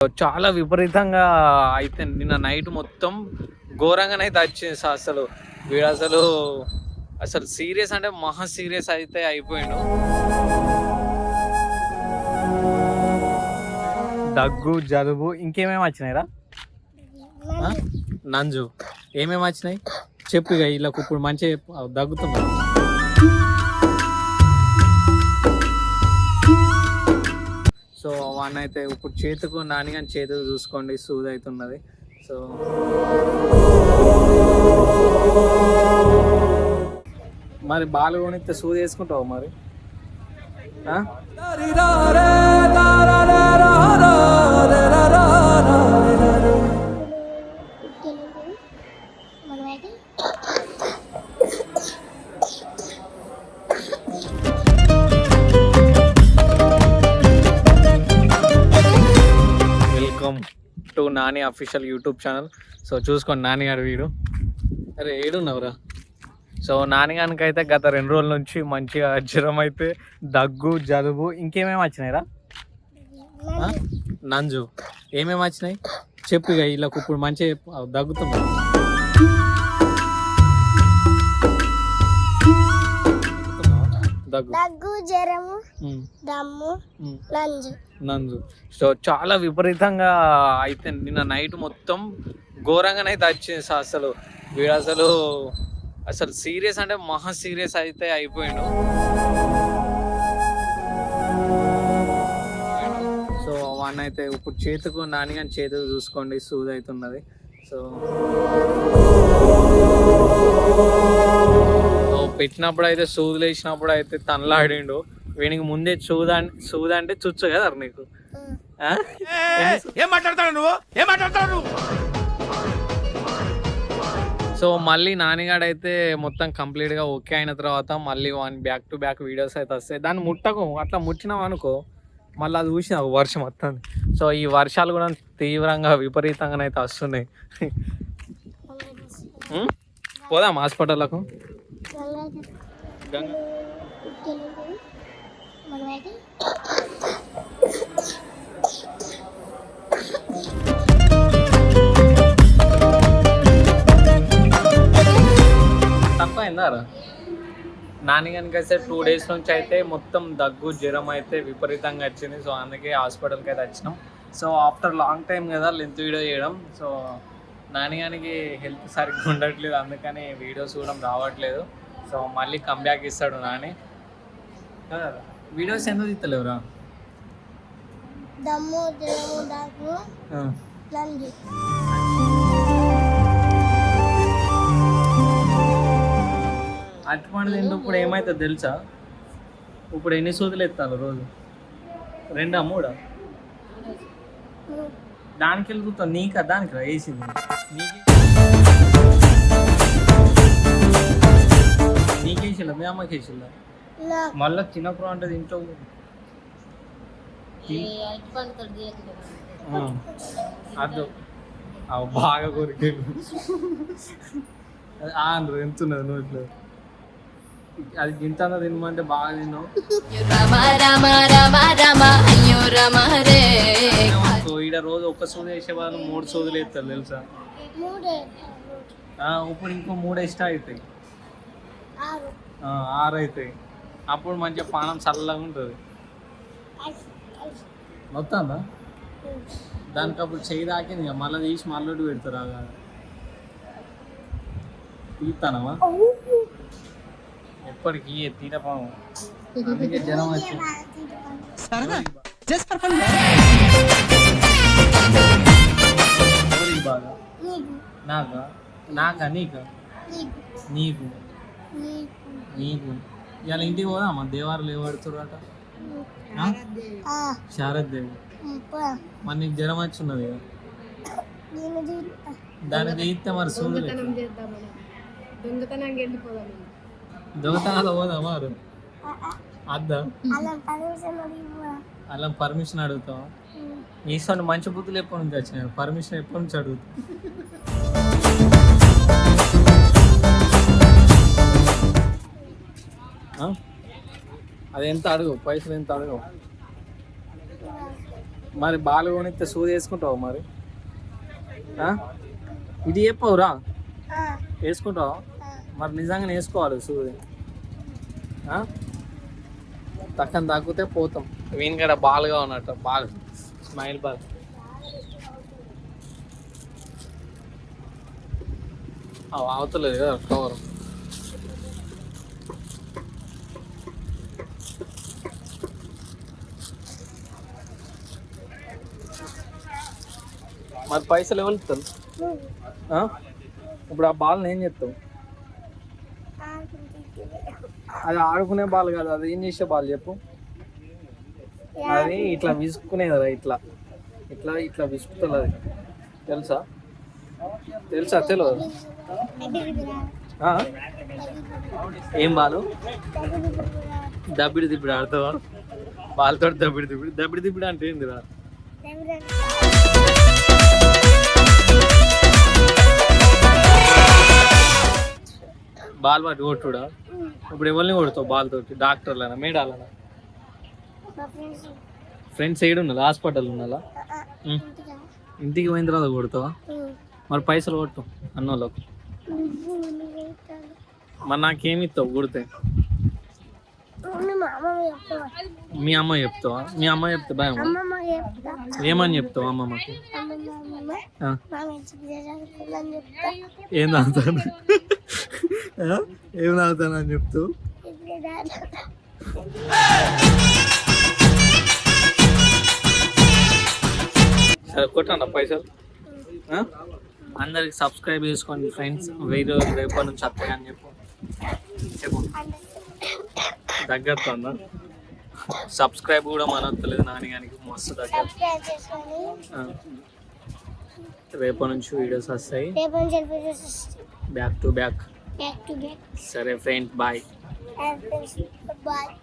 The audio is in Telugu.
చాలా విపరీతంగా అయితే నిన్న నైట్ మొత్తం ఘోరంగానే అయితే వచ్చింది సార్ అసలు. వీడు అసలు అసలు సీరియస్ అంటే మహా సీరియస్ అయితే అయిపోయాడు. దగ్గు జలుబు ఇంకేమేమి వచ్చినాయిరా? నంజు ఏమేమి వచ్చినాయి? చెప్పు ఇక వీళ్ళకు ఇప్పుడు మంచిగా దగ్గుతున్నా సో వన్ అయితే ఇప్పుడు చేతుకు నాని కానీ చేతుకు చూసుకోండి సూద్ అవుతున్నది. సో మరి బాలు కొనిస్తే సూది వేసుకుంటావు మరి? To Nani official YouTube channel. So చూసుకోండి నాని గారు వీడు. అరే ఏడున్నావురా? సో నాన్నగానికి అయితే గత రెండు రోజుల నుంచి మంచిగా జ్వరం అయితే దగ్గు జలుబు ఇంకేమేమి వచ్చినాయిరా? నంజు. ఏమేమి వచ్చినాయి? చెప్పు ఇక వీళ్ళకు ఇప్పుడు మంచిగా దగ్గుతున్నా దగ్గు జ్వరము దమ్ము. లంజు నంజు. సో చాలా విపరీతంగా అయితే నిన్న నైట్ మొత్తం ఘోరంగానే అయితే వచ్చింది సార్ అసలు. వీడు అసలు అసలు సీరియస్ అంటే మహా సీరియస్ అయితే అయిపోయాడు. సో వన్ అయితే ఇప్పుడు చేతుకు నాని కానీ చేతుకు చూసుకోండి సూది అవుతున్నది సో పెట్టినప్పుడు అయితే సూదులు వేసినప్పుడు అయితే తనలాడిండు. వీనికి ముందే సూద సూద అంటే చుచ్చు కదా నీకు? ఏం మాట్లాడతాడు నువ్వు? ఏం మాట్లాడతాడు నువ్వు? సో మళ్ళీ నానిగాడు అయితే మొత్తం కంప్లీట్గా ఓకే అయిన తర్వాత మళ్ళీ one back to back videos అయితే వస్తాయి. దాన్ని ముట్టకు అట్లా ముట్టినాం అనుకో మళ్ళీ అది చూసిన వర్షం వస్తుంది సో ఈ వర్షాలు కూడా తీవ్రంగా విపరీతంగా అయితే వస్తున్నాయి? పోదాం హాస్పిటల్లకు? గంగ. తెలుగు మనమైతే నాని కనుక అయితే టూ డేస్ నుంచి అయితే మొత్తం దగ్గు జ్వరం అయితే విపరీతంగా వచ్చింది. సో అందుకే హాస్పిటల్కి అయితే వచ్చినాం. సో ఆఫ్టర్ లాంగ్ టైం కదా లెంత్ వీడియో చేయడం. సో నానిగానికి హెల్త్ సరిగ్గా ఉండట్లేదు. అందుకని వీడియోస్ చూడడం రావట్లేదు. సో మళ్ళీ కంబ్యాక్ ఇస్తాడు నాని. వీడియోస్ ఎందుకు తీస్తలేవురా దమ్ము లంజు అట్టుపండు తింటూ ఇప్పుడు ఏమైతే తెలుసా? ఇప్పుడు ఎన్ని సూదులు ఎత్తాను రోజు? రెండా మూడా? దానికి వెళ్తా నీకా దానికి రా వేసింది నీకే నీకేసిల్లా మీ అమ్మకి వేసిల్లా మళ్ళీ తినప్పుడు అంటే అద్దు అవి బాగా కొరికేడు. ఆండ్రు ఎంతున్నది నోట్లో అది గింత తినమంటే బాగా తిన్నావు. రామ రామ రామ రామ అయ్యో రామ రే. సో ఈడ రోజు ఒక్క సూది వేసే వాళ్ళు మూడు సూదులు వేస్తారు తెలుసా? మూడు. ఆ, ఇప్పుడు ఇంకో మూడు ఎక్స్ట్రా అవుతాయి. ఆరు అవుతాయి. అప్పుడు మంచిగా పానం చల్లగా ఉంటుంది. మొత్తందా? దానికి అప్పుడు చేయి దాకింది ఇక మళ్ళీ తీసి మళ్ళీ పెడతారు అలా తీస్తానవా ఎప్పటికీ తీరపాము అందుకే జనం వచ్చి. ఎవరికి బాగా? నీకా? నీకు. నీకు. నీకు. నీకు. ఇవాళ ఇంటికి పోదామా? దేవారు ఏవాడుతురట ఆ, శారద్ దేవి. మరి నీకు జ్వరం వచ్చి ఉన్నది కదా దాన్ని తీస్తే మరి వెళ్ళిపోదాం దొంగతనాలు పోదామా. అద్దా? అలా పర్మిషన్ అడుగుతావా. ఈసారి మంచి బుద్ధులు ఎప్పటి నుంచి వచ్చినాయి పర్మిషన్ ఎప్పటి నుంచి అడుగుతా అది ఎంత అడుగు? పైసలు ఎంత అడుగు? మరి బాలు కొనిస్తే సూది వేసుకుంటావు మరి? ఇది చెప్పవురా? వేసుకుంటావు? మరి నిజంగానే వేసుకోవాలి సూది. తక్కన తాకితే పోతాం. వీనికడ బాలుగా బాల్గా ఉన్నట్టు బాల్. Smile ball. అవతలేదు కదా కవర్. మరి పైసలు ఎవరు ఇస్తారు? ఇప్పుడు ఆ బాల్ని ఏం చెప్తావు అది ఆడుకునే బాల్ కాదు అది ఏం చేసే బాల్ చెప్పు. అది ఇట్లా విసుక్కునేదిరా ఇట్లా. ఇట్లా ఇట్లా విసుకుతుంది అది తెలుసా? తెలుసా తెలియదు ఏం బాలు? దబ్బిడి దిబ్బిడి ఆడతావా? బాల్తో దబ్బిడి దిబ్బిడి. దబ్బిడి దిబ్బిడి అంటే ఏందిరా? బాల్ పట్టి కొట్టుడా? ఇప్పుడు ఎవరిని కొడతావు బాల్ తోటి? డాక్టర్లనా? మేడాలనా? ఫ్రెండ్స్. ఏడు ఉన్నారు హాస్పిటల్ ఉమ్. ఇంటికా? పోయిన తర్వాత కొడతావా. మరి పైసలు కొట్టు అన్నోళ్ళకు. మరి నాకేమి ఇస్తావు? కొడితే. మా అమ్మ చెప్తావా? మీ అమ్మ చెప్తే భయం ఏమని చెప్తావు అమ్మమ్మకి? ఏం? ఏం తాగుతాను అని చెప్తూ? సరే కొట్టండి పైసలు? అందరికి సబ్స్క్రైబ్ చేసుకోండి ఫ్రెండ్స్ వెయ్యి రోజులు రేపటి నుంచి వస్తాయి అని చెప్పు. చెప్పు. దగ్గరతో సబ్స్క్రైబ్ కూడా మనొత్తలేదు నాన్నగానికి మస్తు దగ్గర. రేపటి నుంచి వీడియోస్ వస్తాయి. Back to back Back to back. Sir, bye. Bye.